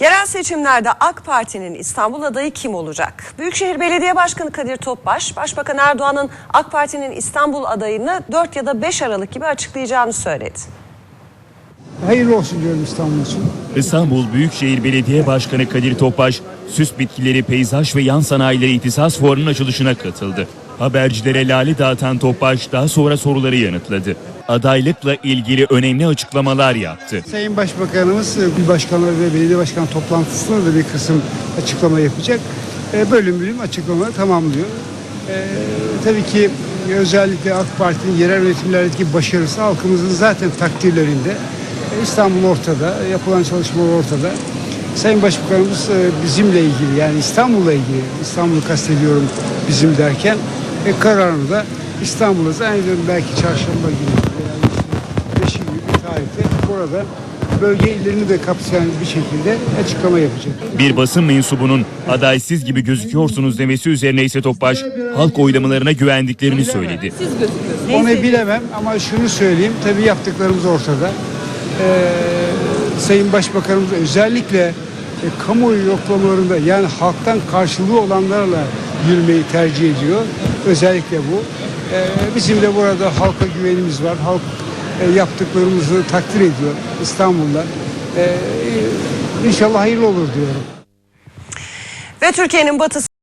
Yerel seçimlerde AK Parti'nin İstanbul adayı kim olacak? Büyükşehir Belediye Başkanı Kadir Topbaş, Başbakan Erdoğan'ın AK Parti'nin İstanbul adayını 4 ya da 5 Aralık gibi açıklayacağını söyledi. Hayırlı olsun diyorum İstanbul için. İstanbul Büyükşehir Belediye Başkanı Kadir Topbaş, süs bitkileri, peyzaj ve yan sanayileri ihtisas fuarının açılışına katıldı. Habercilere lale dağıtan Topbaş daha sonra soruları yanıtladı. Adaylıkla ilgili önemli açıklamalar yaptı. Sayın Başbakanımız il başkanları ve belediye başkan toplantısında da bir kısım açıklama yapacak. E, Bölüm bölüm açıklama tamamlıyor. E, Tabii ki özellikle AK Parti'nin yerel yönetimlerdeki başarısı halkımızın zaten takdirlerinde. E, İstanbul ortada, yapılan çalışmalar ortada. Sayın Başbakanımız bizimle ilgili yani İstanbul'la ilgili, İstanbul'u kastediyorum bizim derken e, kararını da İstanbul'a zannediyorum belki çarşamba günü veya işte beşi gibi bir tarihte burada bölge illerini de kapsayan bir şekilde açıklama yapacak. Bir basın mensubunun adaysız gibi gözüküyorsunuz demesi üzerine ise Topbaş halk oylamalarına güvendiklerini söyledi. Onu bilemem ama şunu söyleyeyim tabii yaptıklarımız ortada. Ee, Sayın Başbakanımız özellikle e, kamuoyu yoklamalarında yani halktan karşılığı olanlarla yürümeyi tercih ediyor. Özellikle bu. Ee, bizim de burada halka güvenimiz var. Halk e, yaptıklarımızı takdir ediyor İstanbul'da. Ee, inşallah hayırlı olur diyorum. Ve Türkiye'nin batısı